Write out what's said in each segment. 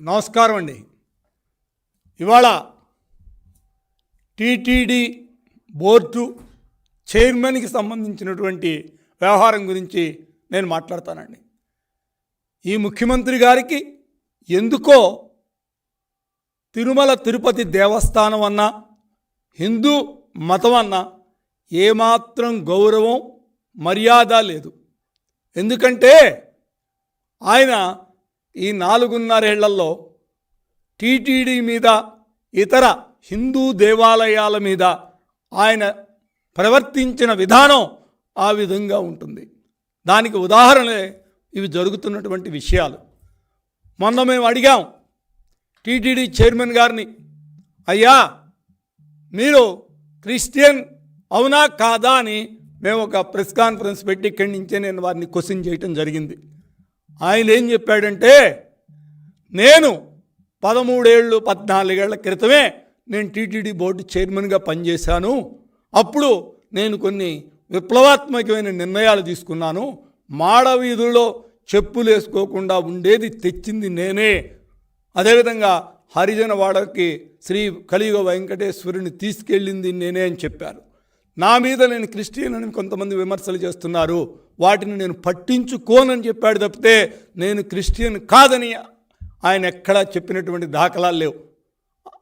నమస్కారం అండి. ఇవాళ టీటీడీ బోర్డు చైర్మన్కి సంబంధించినటువంటి వ్యవహారం గురించి నేను మాట్లాడతానండి. ఈ ముఖ్యమంత్రి గారికి ఎందుకో తిరుమల తిరుపతి దేవస్థానం అన్నా హిందూ మతం అన్నా ఏమాత్రం గౌరవం మర్యాద లేదు. ఎందుకంటే ఆయన ఈ నాలుగున్నరేళ్ళలో టీటీడీ మీద ఇతర హిందూ దేవాలయాల మీద ఆయన ప్రవర్తించిన విధానం ఆ విధంగా ఉంటుంది. దానికి ఉదాహరణలే ఇవి జరుగుతున్నటువంటి విషయాలు. మొన్న మేము అడిగాం టీటీడీ చైర్మన్ గారిని అయ్యా మీరు క్రిస్టియన్ అవునా కాదా? అని మేము ఒక ప్రెస్ కాన్ఫరెన్స్ పెట్టి ఇక్కడి నుంచే నేను వారిని క్వశ్చన్ చేయటం జరిగింది. ఆయన ఏం చెప్పాడంటే నేను పదమూడేళ్ళు పద్నాలుగేళ్ళ క్రితమే నేను టీటీడీ బోర్డు చైర్మన్గా పనిచేశాను. అప్పుడు నేను కొన్ని విప్లవాత్మకమైన నిర్ణయాలు తీసుకున్నాను. మాడవీధుల్లో చెప్పులు వేసుకోకుండా ఉండేది తెచ్చింది నేనే. అదేవిధంగా హరిజన వాడకి శ్రీ కలియుగ వెంకటేశ్వరుని తీసుకెళ్ళింది నేనే అని చెప్పారు. నా మీద నేను క్రిస్టియన్ అని కొంతమంది విమర్శలు చేస్తున్నారు. వాటిని నేను పట్టించుకోనని చెప్పాడు తప్పితే నేను క్రిస్టియన్ కాదని ఆయన ఎక్కడా చెప్పినటువంటి దాఖలాలు లేవు.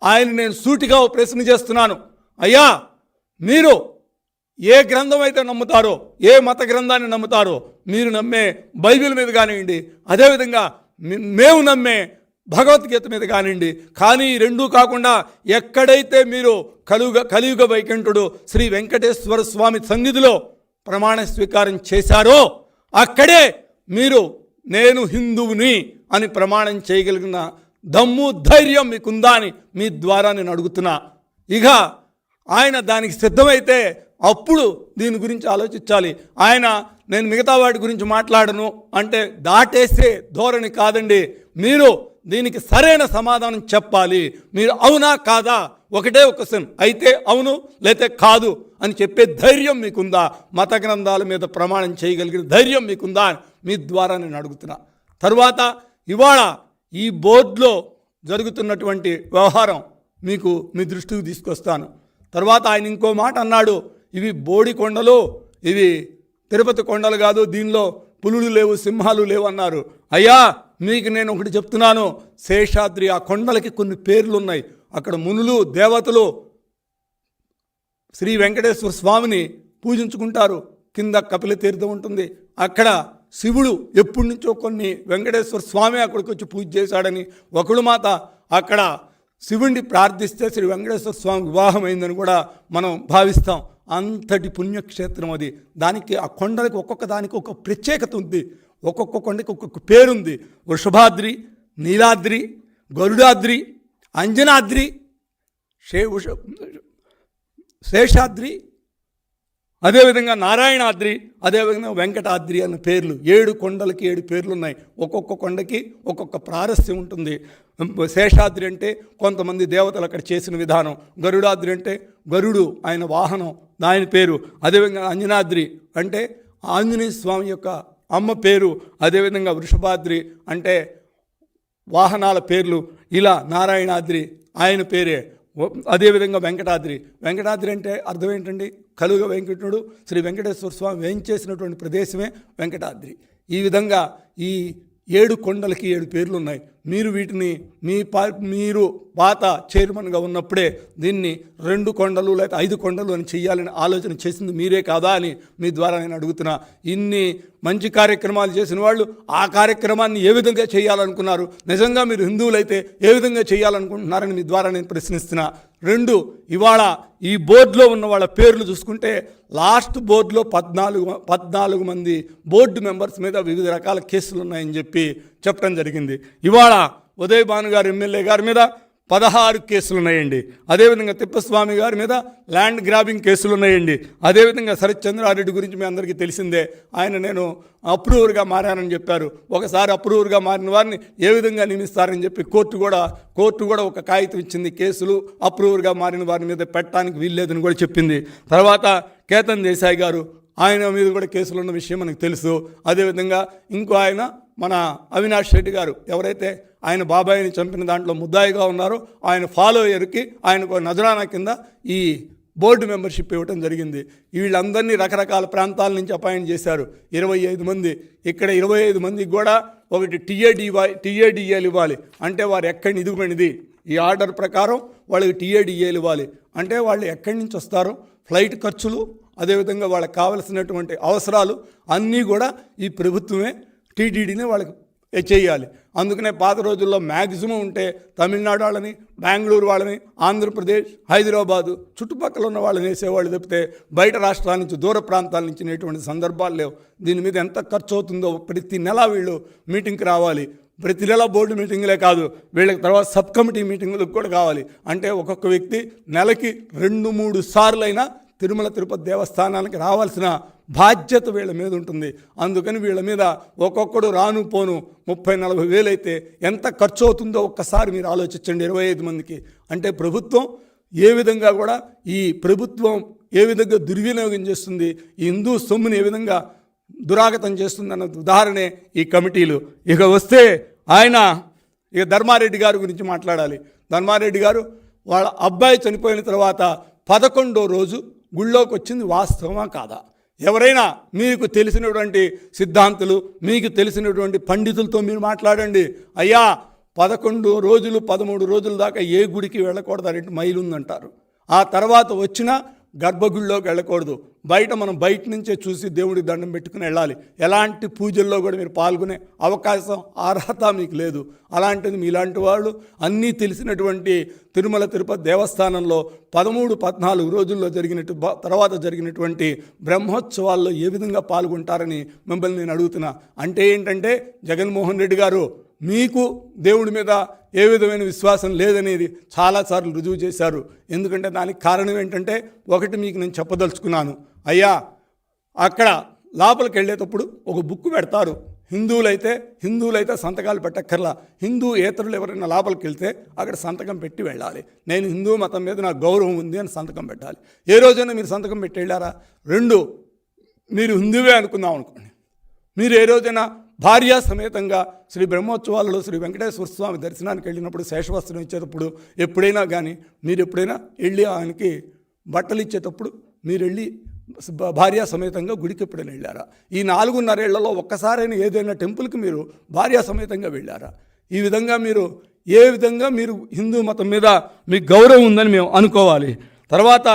ఆయన నేను సూటిగా ఓ ప్రశ్న చేస్తున్నాను. అయ్యా మీరు ఏ గ్రంథం అయితే నమ్ముతారో ఏ మత గ్రంథాన్ని నమ్ముతారో మీరు నమ్మే బైబిల్ మీద కానివ్వండి అదేవిధంగా మేము నమ్మే భగవద్గీత మీద కానివ్వండి కానీ రెండూ కాకుండా ఎక్కడైతే మీరు కలుగ కలియుగ వైకుంఠుడు శ్రీ వెంకటేశ్వర స్వామి సన్నిధిలో ప్రమాణ స్వీకారం చేశారో అక్కడే మీరు నేను హిందువుని అని ప్రమాణం చేయగలిగిన దమ్ము ధైర్యం మీకుందా అని మీ ద్వారా నేను అడుగుతున్నా. ఇక ఆయన దానికి సిద్ధమైతే అప్పుడు దీని గురించి ఆలోచించాలి. ఆయన నేను మిగతా వాటి గురించి మాట్లాడను అంటే దాటేసే ధోరణి కాదండి. మీరు దీనికి సరైన సమాధానం చెప్పాలి. మీరు అవునా కాదా? ఒకటే ఒక క్వశ్చన్. అయితే అవును లేతే కాదు. అని చెప్పే ధైర్యం మీకుందా? మత గ్రంథాల మీద ప్రమాణం చేయగలిగిన ధైర్యం మీకుందా? మీ ద్వారా నేను అడుగుతున్నా. తర్వాత ఇవాళ ఈ బోర్డులో జరుగుతున్నటువంటి వ్యవహారం మీకు మీ దృష్టికి తీసుకొస్తాను. తర్వాత ఆయన ఇంకో మాట అన్నాడు. ఇవి బోడి కొండలు ఇవి తిరుపతి కొండలు కాదు దీనిలో పులులు లేవు సింహాలు లేవు అన్నారు. అయ్యా మీకు నేను ఒకటి చెప్తున్నాను. శేషాద్రి ఆ కొండలకి కొన్ని పేర్లు ఉన్నాయి అక్కడ మునులు దేవతలు శ్రీ వెంకటేశ్వర స్వామిని పూజించుకుంటారు. కింద కపిల తీర్థం ఉంటుంది. అక్కడ శివుడు ఎప్పటి నుంచో కొన్ని వెంకటేశ్వర స్వామి అక్కడికి వచ్చి పూజ చేశాడని ఒకడు మాత అక్కడ శివుణ్ణి ప్రార్థిస్తే శ్రీ వెంకటేశ్వర స్వామి వివాహమైందని కూడా మనం భావిస్తాం. అంతటి పుణ్యక్షేత్రం అది. దానికి ఆ కొండలకు ఒక్కొక్క దానికి ఒక ప్రత్యేకత ఉంది. ఒక్కొక్క కొండకి ఒక్కొక్క పేరుంది. వృషభాద్రి నీలాద్రి గరుడాద్రి అంజనాద్రి శే శేషాద్రి అదేవిధంగా నారాయణాద్రి అదేవిధంగా వెంకటాద్రి అన్న పేర్లు. ఏడు కొండలకి ఏడు పేర్లు ఉన్నాయి ఒక్కొక్క కొండకి ఒక్కొక్క ప్రారస్యం ఉంటుంది. శేషాద్రి అంటే కొంతమంది దేవతలు అక్కడ చేసిన విధానం. గరుడాద్రి అంటే గరుడు ఆయన వాహనం దాని పేరు. అదేవిధంగా అంజనాద్రి అంటే ఆంజనేయ స్వామి యొక్క అమ్మ పేరు. అదేవిధంగా వృషభాద్రి అంటే వాహనాల పేర్లు. ఇలా నారాయణాద్రి ఆయన పేరే. అదేవిధంగా వెంకటాద్రి. వెంకటాద్రి అంటే అర్థం ఏంటండి? కలుగ వెంకటుడు శ్రీ వెంకటేశ్వర స్వామి వేయించేసినటువంటి ప్రదేశమే వెంకటాద్రి. ఈ విధంగా ఈ ఏడు కొండలకి ఏడు పేర్లు ఉన్నాయి మీరు వీటిని మీ పా మీరు పాత చైర్మన్గా ఉన్నప్పుడే దీన్ని రెండు కొండలు లేకపోతే ఐదు కొండలు అని చెయ్యాలని ఆలోచన చేసింది మీరే కాదా అని మీ ద్వారా నేను అడుగుతున్నా. ఇన్ని మంచి కార్యక్రమాలు చేసిన వాళ్ళు ఆ కార్యక్రమాన్ని ఏ విధంగా చేయాలనుకున్నారు? నిజంగా మీరు హిందువులైతే ఏ విధంగా చేయాలనుకుంటున్నారని మీ ద్వారా నేను ప్రశ్నిస్తున్నా. రెండు ఇవాళ ఈ బోర్డులో ఉన్న వాళ్ళ పేర్లు చూసుకుంటే లాస్ట్ బోర్డులో పద్నాలుగు పద్నాలుగు మంది బోర్డు మెంబర్స్ మీద వివిధ రకాల కేసులు ఉన్నాయని చెప్పి చెప్పడం జరిగింది. ఇవాళ ఉదయ్ భాను గారు ఎమ్మెల్యే గారి మీద పదహారు కేసులు ఉన్నాయండి. అదేవిధంగా తిప్పస్వామి గారి మీద ల్యాండ్ గ్రాబింగ్ కేసులు ఉన్నాయండి. అదేవిధంగా శరత్ చంద్రారెడ్డి గురించి మీ అందరికీ తెలిసిందే. ఆయన నేను అప్రూవర్గా మారానని చెప్పారు. ఒకసారి అప్రూవర్గా మారిన వారిని ఏ విధంగా నియమిస్తారని చెప్పి కోర్టు కూడా కోర్టు కూడా ఒక కాగితం ఇచ్చింది. కేసులు అప్రూవర్గా మారిన వారి మీద పెట్టడానికి వీల్లేదని కూడా చెప్పింది. తర్వాత కేతన్ దేశాయ్ గారు ఆయన మీద కూడా కేసులు ఉన్న విషయం మనకు తెలుసు. అదేవిధంగా ఇంకో ఆయన మన అవినాష్ రెడ్డి గారు ఎవరైతే ఆయన బాబాయిని చంపిన దాంట్లో ముద్దాయిగా ఉన్నారో ఆయన ఫాలోయర్కి ఆయనకు నజరానా కింద ఈ బోర్డు మెంబర్షిప్ ఇవ్వటం జరిగింది. వీళ్ళందరినీ రకరకాల ప్రాంతాల నుంచి అపాయింట్ చేశారు. ఇరవై ఐదు మంది. ఇక్కడ ఇరవై ఐదు మందికి కూడా ఒకటి టీఏడి టీఏడిఏలు ఇవ్వాలి. అంటే వారు ఎక్కడి ఇదిగోనిది ఈ ఆర్డర్ ప్రకారం వాళ్ళకి టీఏడిఏలు ఇవ్వాలి. అంటే వాళ్ళు ఎక్కడి నుంచి వస్తారు? ఫ్లైట్ ఖర్చులు అదేవిధంగా వాళ్ళకి కావలసినటువంటి అవసరాలు అన్నీ కూడా ఈ ప్రభుత్వమే టీటీడీనే వాళ్ళకి చేయాలి. అందుకనే పాత రోజుల్లో మ్యాక్సిమం ఉంటే తమిళనాడు వాళ్ళని బెంగళూరు వాళ్ళని ఆంధ్రప్రదేశ్ హైదరాబాదు చుట్టుపక్కల ఉన్న వాళ్ళని వేసేవాళ్ళు తప్పితే బయట రాష్ట్రాల నుంచి దూర ప్రాంతాల నుంచి నేటువంటి సందర్భాలు లేవు. దీని మీద ఎంత ఖర్చు అవుతుందో ప్రతి నెల వీళ్ళు మీటింగ్కి రావాలి. ప్రతి నెల బోర్డు మీటింగ్లే కాదు వీళ్ళకి తర్వాత సబ్ కమిటీ మీటింగులకు కూడా కావాలి. అంటే ఒక్కొక్క వ్యక్తి నెలకి రెండు మూడు సార్లైనా తిరుమల తిరుపతి దేవస్థానానికి రావాల్సిన బాధ్యత వీళ్ళ మీద ఉంటుంది. అందుకని వీళ్ళ మీద ఒక్కొక్కడు రాను పోను ముప్పై నలభై వేలైతే ఎంత ఖర్చు అవుతుందో ఒక్కసారి మీరు ఆలోచించండి ఇరవై ఐదు మందికి. అంటే ప్రభుత్వం ఏ విధంగా కూడా ఈ ప్రభుత్వం ఏ విధంగా దుర్వినియోగం చేస్తుంది ఈ హిందూ సొమ్ముని ఏ విధంగా దురాగతం చేస్తుందన్న ఉదాహరణే ఈ కమిటీలు. ఇక వస్తే ఆయన ఇక ధర్మారెడ్డి గారి గురించి మాట్లాడాలి. ధర్మారెడ్డి గారు వాళ్ళ అబ్బాయి చనిపోయిన తర్వాత పదకొండో రోజు గుళ్ళోకి వచ్చింది వాస్తవమా కాదా? ఎవరైనా మీకు తెలిసినటువంటి సిద్ధాంతులు మీకు తెలిసినటువంటి పండితులతో మీరు మాట్లాడండి. అయ్యా పదకొండు రోజులు పదమూడు రోజుల దాకా ఏ గుడికి వెళ్ళకూడదు అనేటి మైలు ఉందంటారు ఆ తర్వాత వచ్చిన గర్భగుడిలోకి వెళ్ళకూడదు. బయట మనం బయట నుంచే చూసి దేవుడికి దండం పెట్టుకుని వెళ్ళాలి. ఎలాంటి పూజల్లో కూడా మీరు పాల్గొనే అవకాశం అర్హత మీకు లేదు. అలాంటిది మీలాంటి వాళ్ళు అన్నీ తెలిసినటువంటి తిరుమల తిరుపతి దేవస్థానంలో పదమూడు పద్నాలుగు రోజుల్లో జరిగినట్టు తర్వాత జరిగినటువంటి బ్రహ్మోత్సవాల్లో ఏ విధంగా పాల్గొంటారని మిమ్మల్ని నేను అడుగుతున్నా. అంటే ఏంటంటే జగన్మోహన్ రెడ్డి గారు మీకు దేవుడి మీద ఏ విధమైన విశ్వాసం లేదనేది చాలాసార్లు రుజువు చేశారు. ఎందుకంటే దానికి కారణం ఏంటంటే ఒకటి మీకు నేను చెప్పదలుచుకున్నాను. అయ్యా అక్కడ లోపలికి వెళ్ళేటప్పుడు ఒక బుక్ పెడతారు. హిందువులైతే హిందువులైతే సంతకాలు పెట్టక్కర్లా. హిందూ ఏతరులు ఎవరైనా లోపలికి వెళ్తే అక్కడ సంతకం పెట్టి వెళ్ళాలి. నేను హిందూ మతం మీద నాకు గౌరవం ఉంది అని సంతకం పెట్టాలి. ఏ రోజైనా మీరు సంతకం పెట్టి వెళ్ళారా? రెండు మీరు హిందువే అనుకుందాం అనుకోండి. మీరు ఏ రోజైనా భార్యా సమేతంగా శ్రీ బ్రహ్మోత్సవాలలో శ్రీ వెంకటేశ్వర స్వామి దర్శనానికి వెళ్ళినప్పుడు శేషవస్త్రం ఇచ్చేటప్పుడు ఎప్పుడైనా కానీ మీరు ఎప్పుడైనా వెళ్ళి ఆయనకి బట్టలు ఇచ్చేటప్పుడు మీరు వెళ్ళి భార్యా సమేతంగా గుడికి ఎప్పుడైనా వెళ్ళారా? ఈ నాలుగున్నరేళ్ళలో ఒక్కసారైనా ఏదైనా టెంపుల్కి మీరు భార్యా సమేతంగా వెళ్ళారా? ఈ విధంగా మీరు ఏ విధంగా మీరు హిందూ మతం మీద మీకు గౌరవం ఉందని మేము అనుకోవాలి. తర్వాత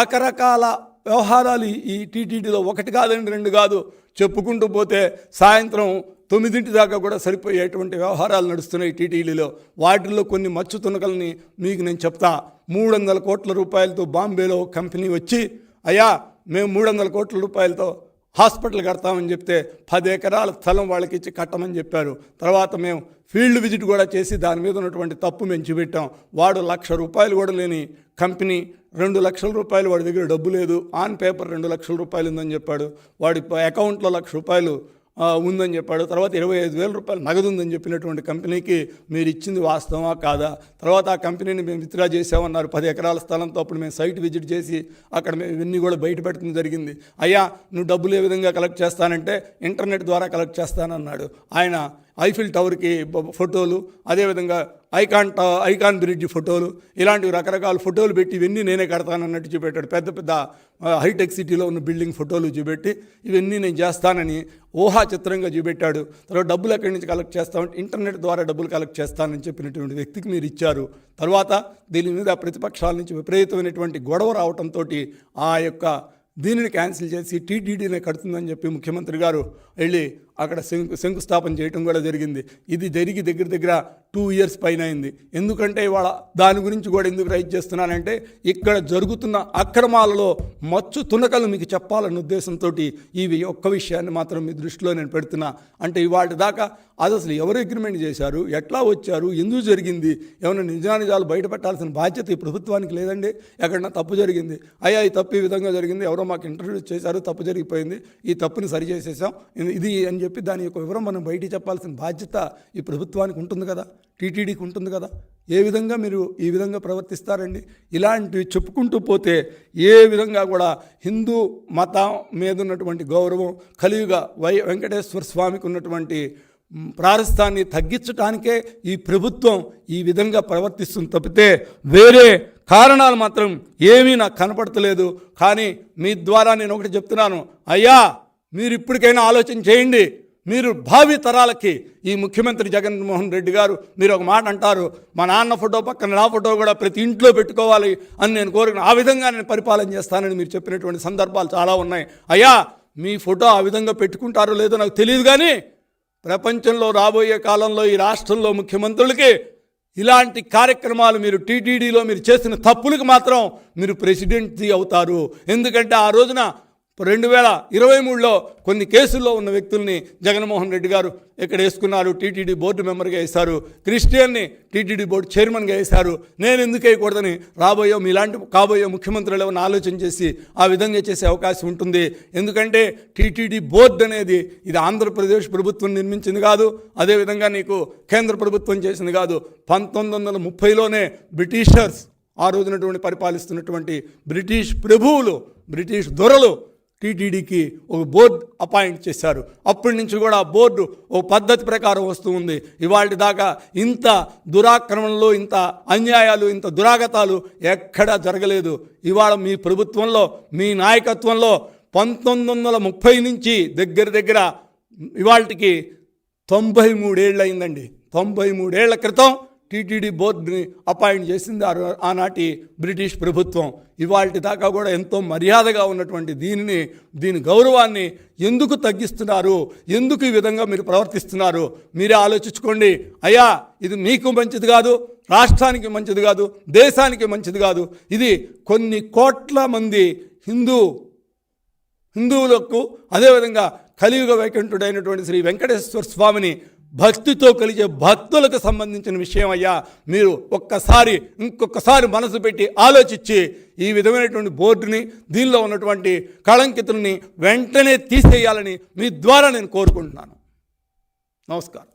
రకరకాల వ్యవహారాలు ఈ- ఈ టీటీడీలో ఒకటి కాదండి రెండు కాదు. చెప్పుకుంటూ పోతే సాయంత్రం తొమ్మిదింటి దాకా కూడా సరిపోయేటువంటి వ్యవహారాలు నడుస్తున్నాయి టీటీడీలో. వాటిల్లో కొన్ని మచ్చు తునకల్ని మీకు నేను చెప్తా. మూడు వందల కోట్ల రూపాయలతో బాంబేలో కంపెనీ వచ్చి అయ్యా మేము మూడు వందల కోట్ల రూపాయలతో హాస్పిటల్ కడతామని చెప్తే పది ఎకరాల స్థలం వాళ్ళకి ఇచ్చి కట్టమని చెప్పారు. తర్వాత మేము ఫీల్డ్ విజిట్ కూడా చేసి దాని మీద ఉన్నటువంటి తప్పు మేము చూపెట్టాం. వాడు లక్ష రూపాయలు కూడా లేని కంపెనీ రెండు లక్షల రూపాయలు వాడి దగ్గర డబ్బు లేదు. ఆన్ పేపర్ రెండు లక్షల రూపాయలు ఉందని చెప్పాడు. వాడి అకౌంట్లో లక్ష రూపాయలు ఉందని చెప్పాడు. తర్వాత ఇరవై ఐదు వేల రూపాయలు నగదు ఉందని చెప్పినటువంటి కంపెనీకి మీరు ఇచ్చింది వాస్తవమా కాదా? తర్వాత ఆ కంపెనీని మేము విత్డ్రా చేసామన్నారు పది ఎకరాల స్థలంతో అప్పుడు మేము సైట్ విజిట్ చేసి అక్కడ మేము ఇవన్నీ కూడా బయట పెట్టడం జరిగింది. అయ్యా నువ్వు డబ్బులు ఏ విధంగా కలెక్ట్ చేస్తానంటే ఇంటర్నెట్ ద్వారా కలెక్ట్ చేస్తానన్నాడు. ఆయన ఐఫిల్ టవర్కి ఫోటోలు అదేవిధంగా ఐకాన్ ట ఐకాన్ బ్రిడ్జ్ ఫోటోలు ఇలాంటివి రకరకాల ఫోటోలు పెట్టి ఇవన్నీ నేనే కడతానన్నట్టు చూపెట్టాడు. పెద్ద పెద్ద హైటెక్ సిటీలో ఉన్న బిల్డింగ్ ఫోటోలు చూపెట్టి ఇవన్నీ నేను చేస్తానని ఊహా చిత్రంగా చూపెట్టాడు. తర్వాత డబ్బులు ఎక్కడి నుంచి కలెక్ట్ చేస్తామంటే ఇంటర్నెట్ ద్వారా డబ్బులు కలెక్ట్ చేస్తానని చెప్పినటువంటి వ్యక్తికి మీరు ఇచ్చారు. తర్వాత దీని మీద ప్రతిపక్షాల నుంచి విపరీతమైనటువంటి గొడవ రావడంతో ఆ యొక్క దీనిని క్యాన్సిల్ చేసి టీటీడీనే కడుతుందని చెప్పి ముఖ్యమంత్రి గారు వెళ్ళి అక్కడ శంకు శంకుస్థాపన చేయటం కూడా జరిగింది. ఇది జరిగి దగ్గర దగ్గర టూ ఇయర్స్ పైన అయింది. ఎందుకంటే ఇవాళ దాని గురించి కూడా ఎందుకు రైట్ చేస్తున్నానంటే ఇక్కడ జరుగుతున్న అక్రమాలలో మచ్చు తునకలు మీకు చెప్పాలన్న ఉద్దేశంతో ఇవి ఒక్క విషయాన్ని మాత్రం మీ దృష్టిలో నేను పెడుతున్నా. అంటే ఇవాటి దాకా అది అసలు ఎవరు అగ్రిమెంట్ చేశారు? ఎట్లా వచ్చారు? ఎందుకు జరిగింది? ఏమైనా నిజానిజాలు బయటపెట్టాల్సిన బాధ్యత ఈ ప్రభుత్వానికి లేదండి? ఎక్కడన్నా తప్పు జరిగింది? అయ్యా ఈ తప్పు ఈ విధంగా జరిగింది. ఎవరో మాకు ఇంటర్వ్యూ చేశారు తప్పు జరిగిపోయింది. ఈ తప్పుని సరి చేసేసాం ఇది- ఇది అని చెప్పి దాని యొక్క వివరం మనం బయటికి చెప్పాల్సిన బాధ్యత ఈ ప్రభుత్వానికి ఉంటుంది కదా? టీటీడీకి ఉంటుంది కదా? ఏ విధంగా మీరు ఈ విధంగా ప్రవర్తిస్తారండి? ఇలాంటివి చెప్పుకుంటూ పోతే ఏ విధంగా కూడా హిందూ మతం మీద ఉన్నటువంటి గౌరవం కలియుగ వై వెంకటేశ్వర స్వామికి ఉన్నటువంటి ప్రారస్థాన్ని తగ్గించడానికే ఈ ప్రభుత్వం ఈ విధంగా ప్రవర్తిస్తుంది తప్పితే వేరే కారణాలు మాత్రం ఏమీ నాకు కనపడతలేదు. కానీ మీ ద్వారా నేను ఒకటి చెప్తున్నాను. అయ్యా మీరు ఇప్పటికైనా ఆలోచన చేయండి. మీరు భావి తరాలకి ఈ ముఖ్యమంత్రి జగన్మోహన్ రెడ్డి గారు మీరు ఒక మాట అంటారు మా నాన్న ఫోటో పక్కన నా ఫోటో కూడా ప్రతి ఇంట్లో పెట్టుకోవాలి అని నేను కోరిన ఆ విధంగా నేను పరిపాలన చేస్తానని మీరు చెప్పినటువంటి సందర్భాలు చాలా ఉన్నాయి. అయ్యా మీ ఫోటో ఆ విధంగా పెట్టుకుంటారో లేదో నాకు తెలియదు కానీ ప్రపంచంలో రాబోయే కాలంలో ఈ రాష్ట్రంలో ముఖ్యమంత్రులకి ఇలాంటి కార్యక్రమాలు మీరు టీటీడీలో మీరు చేసిన తప్పులకు మాత్రం మీరు ప్రెసిడెంట్ అవుతారు. ఎందుకంటే ఆ రోజున రెండు వేల ఇరవై మూడులో కొన్ని కేసుల్లో ఉన్న వ్యక్తుల్ని జగన్మోహన్ రెడ్డి గారు ఇక్కడ వేసుకున్నారు టీటీడీ బోర్డు మెంబర్గా వేశారు క్రిస్టియన్ని టీటీడీ బోర్డు చైర్మన్గా వేశారు. నేను ఎందుకు వేయకూడదని రాబోయే మీలాంటి కాబోయే ముఖ్యమంత్రులు ఏమైనా ఆలోచన చేసి ఆ విధంగా చేసే అవకాశం ఉంటుంది. ఎందుకంటే టీటీడీ బోర్డు అనేది ఇది ఆంధ్రప్రదేశ్ ప్రభుత్వం నిర్మించింది కాదు అదేవిధంగా నీకు కేంద్ర ప్రభుత్వం చేసింది కాదు. పంతొమ్మిది వందల ముప్పైలోనే బ్రిటిషర్స్ ఆ రోజునటువంటి పరిపాలిస్తున్నటువంటి బ్రిటిష్ ప్రభువులు బ్రిటిష్ దొరలు టీటీడీకి ఒక బోర్డు అపాయింట్ చేశారు. అప్పటి నుంచి కూడా ఆ బోర్డు ఒక పద్ధతి ప్రకారం వస్తూ ఉంది. ఇవాళ దాకా ఇంత దురాక్రమణలు ఇంత అన్యాయాలు ఇంత దురాగతాలు ఎక్కడా జరగలేదు. ఇవాళ మీ ప్రభుత్వంలో మీ నాయకత్వంలో పంతొమ్మిది వందల ముప్పై నుంచి దగ్గర దగ్గర ఇవాళకి తొంభై మూడేళ్ళు అయిందండి. తొంభై మూడేళ్ళ క్రితం టీటీడీ బోర్డుని అపాయింట్ చేసింది ఆనాటి బ్రిటిష్ ప్రభుత్వం. ఇవాళ దాకా కూడా ఎంతో మర్యాదగా ఉన్నటువంటి దీనిని దీని గౌరవాన్ని ఎందుకు తగ్గిస్తున్నారు? ఎందుకు ఈ విధంగా మీరు ప్రవర్తిస్తున్నారు? మీరే ఆలోచించుకోండి. అయ్యా ఇది మీకు మంచిది కాదు రాష్ట్రానికి మంచిది కాదు దేశానికి మంచిది కాదు. ఇది కొన్ని కోట్ల మంది హిందూ హిందువులకు అదేవిధంగా కలియుగ వైకుంఠుడైనటువంటి శ్రీ వెంకటేశ్వర స్వామిని భక్తితో కలిగే భక్తులకు సంబంధించిన విషయం అయ్యా మీరు ఒక్కసారి ఇంకొకసారి మనసు పెట్టి ఆలోచించి ఈ విధమైనటువంటి బోర్డుని దీనిలో ఉన్నటువంటి కళంకితుల్ని వెంటనే తీసేయాలని మీ ద్వారా నేను కోరుకుంటున్నాను. నమస్కారం.